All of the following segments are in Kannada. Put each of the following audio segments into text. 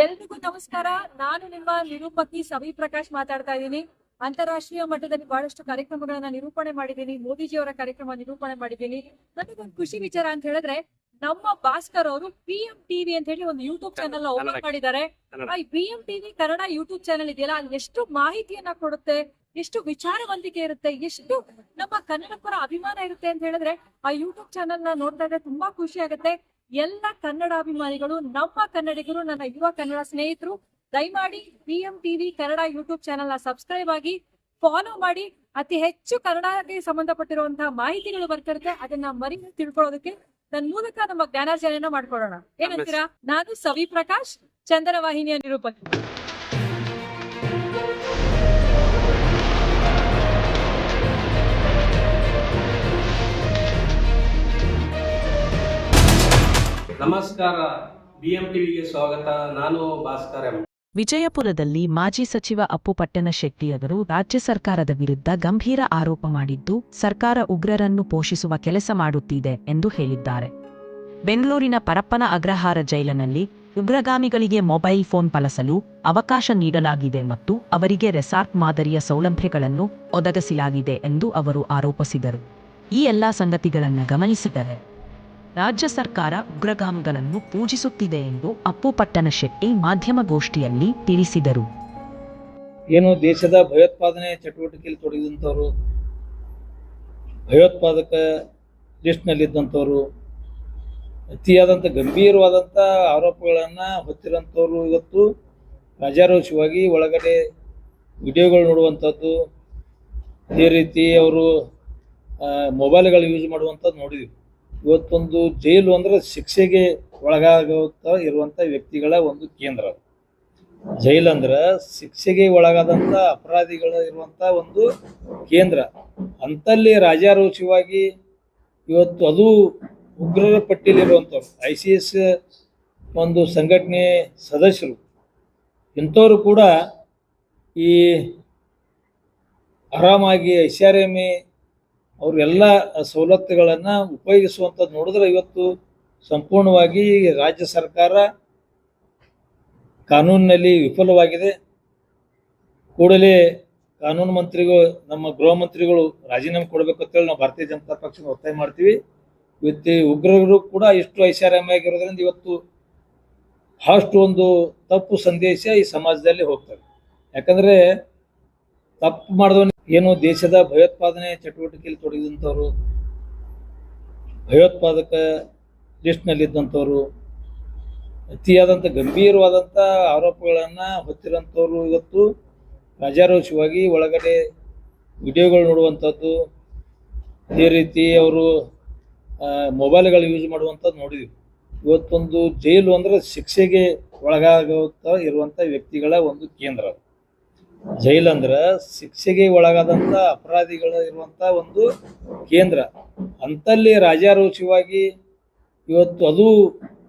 ಎಲ್ರಿಗೂ ನಮಸ್ಕಾರ. ನಾನು ನಿಮ್ಮ ನಿರೂಪಕಿ ಸವಿ ಪ್ರಕಾಶ್ ಮಾತಾಡ್ತಾ ಇದ್ದೀನಿ. ಅಂತಾರಾಷ್ಟ್ರೀಯ ಮಟ್ಟದಲ್ಲಿ ಬಹಳಷ್ಟು ಕಾರ್ಯಕ್ರಮಗಳನ್ನ ನಿರೂಪಣೆ ಮಾಡಿದ್ದೀನಿ. ಮೋದಿಜಿಯವರ ಕಾರ್ಯಕ್ರಮ ನಿರೂಪಣೆ ಮಾಡಿದ್ದೀನಿ. ನನಗೊಂದು ಖುಷಿ ವಿಚಾರ ಅಂತ ಹೇಳಿದ್ರೆ ನಮ್ಮ ಭಾಸ್ಕರ್ ಅವರು ಪಿ ಎಂ ಟಿವಿ ಅಂತ ಹೇಳಿ ಒಂದು ಯೂಟ್ಯೂಬ್ ಚಾನಲ್ ಓಪನ್. ಮಾಡಿದ್ದಾರೆ. P M TV Kannada YouTube channel ಇದೆಯಲ್ಲ ಅಲ್ಲಿ ಎಷ್ಟು ಮಾಹಿತಿಯನ್ನ ಕೊಡುತ್ತೆ ಎಷ್ಟು ವಿಚಾರವಂತಿಕೆ ಇರುತ್ತೆ ಎಷ್ಟು ನಮ್ಮ ಕನ್ನಡ ಪರ ಅಭಿಮಾನ ಇರುತ್ತೆ ಅಂತ ಹೇಳಿದ್ರೆ ಆ ಯೂಟ್ಯೂಬ್ ಚಾನಲ್ನ ನೋಡ್ತಾ ಇದ್ರೆ ತುಂಬಾ ಖುಷಿ ಆಗುತ್ತೆ. ಎಲ್ಲ ಕನ್ನಡ ಅಭಿಮಾನಿಗಳು ನಮ್ಮ ಕನ್ನಡಿಗರು ನನ್ನ ಯುವ ಕನ್ನಡ ಸ್ನೇಹಿತರು ದಯಮಾಡಿ P M TV Kannada YouTube ಚಾನೆಲ್ನ ಸಬ್ಸ್ಕ್ರೈಬ್ ಆಗಿ ಫಾಲೋ ಮಾಡಿ ಅತಿ ಹೆಚ್ಚು ಕನ್ನಡಕ್ಕೆ ಸಂಬಂಧಪಟ್ಟಿರುವಂತಹ ಮಾಹಿತಿಗಳು ಬರ್ತಿರುತ್ತೆ ಅದನ್ನ ಮರಿ ತಿಳ್ಕೊಳ್ಳೋದಕ್ಕೆ ನನ್ನ ಮೂಲಕ ನಮ್ಮ ಜ್ಞಾನಾರ್ಜನೆಯನ್ನ ಮಾಡ್ಕೊಳ್ಳೋಣ. ಏನಂತೀರಾ ನಾನು ಸವಿ ಪ್ರಕಾಶ್ ಚಂದನ ವಾಹಿನಿಯ ನಿರೂಪಕಿ. ನಮಸ್ಕಾರ. ಬಿ ಎಂ ಟಿವಿಗೆ ಸ್ವಾಗತ. ನಾನು ಭಾಸ್ಕರ್ ಎಂ. ವಿಜಯಪುರದಲ್ಲಿ ಮಾಜಿ ಸಚಿವ ಅಪ್ಪು ಪಟ್ಟಣಶೆಟ್ಟಿ ಅವರು ರಾಜ್ಯ ಸರ್ಕಾರದ ವಿರುದ್ಧ ಗಂಭೀರ ಆರೋಪ ಮಾಡಿದ್ದು, ಸರ್ಕಾರ ಉಗ್ರರನ್ನು ಪೋಷಿಸುವ ಕೆಲಸ ಮಾಡುತ್ತಿದೆ ಎಂದು ಹೇಳಿದ್ದಾರೆ. ಬೆಂಗಳೂರಿನ ಪರಪ್ಪನ ಅಗ್ರಹಾರ ಜೈಲಿನಲ್ಲಿ ಉಗ್ರಗಾಮಿಗಳಿಗೆ ಮೊಬೈಲ್ ಫೋನ್ ಬಳಸಲು ಅವಕಾಶ ನೀಡಲಾಗಿದೆ ಮತ್ತು ಅವರಿಗೆ ರೆಸಾರ್ಟ್ ಮಾದರಿಯ ಸೌಲಭ್ಯಗಳನ್ನು ಒದಗಿಸಲಾಗಿದೆ ಎಂದು ಅವರು ಆರೋಪಿಸಿದರು. ಈ ಎಲ್ಲ ಸಂಗತಿಗಳನ್ನು ಗಮನಿಸಿದರೆ ರಾಜ್ಯ ಸರ್ಕಾರ ಉಗ್ರಗಾಮಿಗಳನ್ನು ಪೂಜಿಸುತ್ತಿದೆ ಎಂದು ಅಪ್ಪು ಪಟ್ಟಣಶೆಟ್ಟಿ ಮಾಧ್ಯಮಗೋಷ್ಠಿಯಲ್ಲಿ ತಿಳಿಸಿದರು. ಏನು ದೇಶದ ಭಯೋತ್ಪಾದನೆ ಚಟುವಟಿಕೆಯಲ್ಲಿ ತೊಡಗಿದಂಥವರು, ಭಯೋತ್ಪಾದಕ ಲಿಸ್ಟ್ನಲ್ಲಿದ್ದಂಥವರು, ಅತಿಯಾದಂಥ ಗಂಭೀರವಾದಂಥ ಆರೋಪಗಳನ್ನು ಹೊತ್ತಿರೋಂಥವ್ರು ಇವತ್ತು ರಾಜಾರೋಷವಾಗಿ ಒಳಗಡೆ ವಿಡಿಯೋಗಳು ನೋಡುವಂಥದ್ದು, ಅದೇ ರೀತಿ ಅವರು ಮೊಬೈಲ್ಗಳು ಯೂಸ್ ಮಾಡುವಂಥದ್ದು ನೋಡಿದ್ವಿ. ಇವತ್ತೊಂದು ಜೈಲು ಅಂದ್ರೆ ಶಿಕ್ಷೆಗೆ ಒಳಗಾಗುತ್ತಾ ಇರುವಂಥ ವ್ಯಕ್ತಿಗಳ ಒಂದು ಕೇಂದ್ರ. ಜೈಲ್ ಅಂದ್ರ ಶಿಕ್ಷೆಗೆ ಒಳಗಾದಂಥ ಅಪರಾಧಿಗಳು ಇರುವಂಥ ಒಂದು ಕೇಂದ್ರ ಅಂತಲ್ಲಿ ರಾಜಾರೋಷವಾಗಿ ಇವತ್ತು ಅದು ಉಗ್ರರ ಪಟ್ಟಿಯಲ್ಲಿರುವಂಥವ್ರು ಐ ಸಿ ಎಸ್ ಒಂದು ಸಂಘಟನೆ ಸದಸ್ಯರು ಇಂಥವರು ಕೂಡ ಈ ಆರಾಮಾಗಿ ಐಷಾರಾಮಿ ಅವ್ರೆಲ್ಲ ಸವಲತ್ತುಗಳನ್ನು ಉಪಯೋಗಿಸುವಂಥದ್ದು ನೋಡಿದ್ರೆ ಇವತ್ತು ಸಂಪೂರ್ಣವಾಗಿ ರಾಜ್ಯ ಸರ್ಕಾರ ಕಾನೂನಿನಲ್ಲಿ ವಿಫಲವಾಗಿದೆ. ಕೂಡಲೇ ಕಾನೂನು ಮಂತ್ರಿಗಳು, ನಮ್ಮ ಗೃಹ ಮಂತ್ರಿಗಳು ರಾಜೀನಾಮೆ ಕೊಡಬೇಕು ಅಂತೇಳಿ ನಾವು ಭಾರತೀಯ ಜನತಾ ಪಕ್ಷನ ಒತ್ತಾಯ ಮಾಡ್ತೀವಿ. ಇವತ್ತು ಉಗ್ರರು ಕೂಡ ಇಷ್ಟು ಐಷಾರಾಮಿಯಾಗಿರೋದ್ರಿಂದ ಇವತ್ತು ಬಹಳಷ್ಟು ಒಂದು ತಪ್ಪು ಸಂದೇಶ ಈ ಸಮಾಜದಲ್ಲಿ ಹೋಗ್ತದೆ. ಯಾಕಂದರೆ ತಪ್ಪು ಮಾಡಿದವನು ಏನು ದೇಶದ ಭಯೋತ್ಪಾದನೆ ಚಟುವಟಿಕೆಯಲ್ಲಿ ತೊಡಗಿದಂಥವ್ರು, ಭಯೋತ್ಪಾದಕ ಲಿಸ್ಟ್ನಲ್ಲಿದ್ದಂಥವ್ರು, ಅತಿಯಾದಂಥ ಗಂಭೀರವಾದಂಥ ಆರೋಪಗಳನ್ನು ಹೊತ್ತಿರೋಂಥವ್ರು ಇವತ್ತು ರಾಜಾರೋಷವಾಗಿ ಒಳಗಡೆ ವಿಡಿಯೋಗಳು ನೋಡುವಂಥದ್ದು ಅದೇ ರೀತಿ ಅವರು ಮೊಬೈಲ್ಗಳು ಯೂಸ್ ಮಾಡುವಂಥದ್ದು ನೋಡಿದ್ವಿ. ಇವತ್ತೊಂದು ಜೈಲು ಅಂದರೆ ಶಿಕ್ಷೆಗೆ ಒಳಗಾಗುತ್ತಾ ಇರುವಂಥ ವ್ಯಕ್ತಿಗಳ ಒಂದು ಕೇಂದ್ರ ಜೈಲ್ ಅಂದ್ರೆ ಶಿಕ್ಷೆಗೆ ಒಳಗಾದಂಥ ಅಪರಾಧಿಗಳು ಇರುವಂಥ ಒಂದು ಕೇಂದ್ರ. ಅಂತಲ್ಲಿ ರಾಜಾರೋಷವಾಗಿ ಇವತ್ತು ಅದು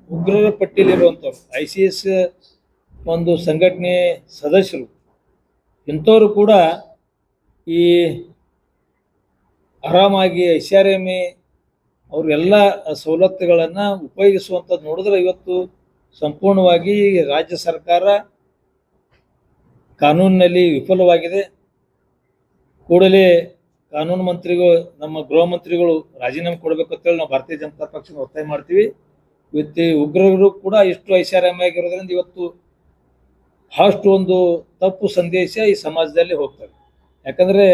ಉಗ್ರರ ಪಟ್ಟಿಯಲ್ಲಿರುವಂಥವ್ರು ಐ ಸಿ ಎಸ್ ಒಂದು ಸಂಘಟನೆ ಸದಸ್ಯರು. ಇಂಥವರು ಕೂಡ ಈ ಆರಾಮಾಗಿ ಐಷಾರಾಮಿ ಅವ್ರಿಗೆಲ್ಲ ಸವಲತ್ತುಗಳನ್ನು ಉಪಯೋಗಿಸುವಂಥದ್ದು ನೋಡಿದ್ರೆ ಇವತ್ತು ಸಂಪೂರ್ಣವಾಗಿ ರಾಜ್ಯ ಸರ್ಕಾರ ಕಾನೂನಿನಲ್ಲಿ ವಿಫಲವಾಗಿದೆ. ಕೂಡಲೇ ಕಾನೂನು ಮಂತ್ರಿಗಳು, ನಮ್ಮ ಗೃಹ ಮಂತ್ರಿಗಳು ರಾಜೀನಾಮೆ ಕೊಡಬೇಕು ಅಂತೇಳಿ ನಾವು ಭಾರತೀಯ ಜನತಾ ಪಕ್ಷನ ಒತ್ತಾಯ ಮಾಡ್ತೀವಿ. ಇವತ್ತು ಉಗ್ರರು ಕೂಡ ಇಷ್ಟು ಐಷಾರಾಮಿಯಾಗಿರೋದ್ರಿಂದ ಇವತ್ತು ಬಹಳಷ್ಟು ಒಂದು ತಪ್ಪು ಸಂದೇಶ ಈ ಸಮಾಜದಲ್ಲಿ ಹೋಗ್ತದೆ. ಯಾಕಂದರೆ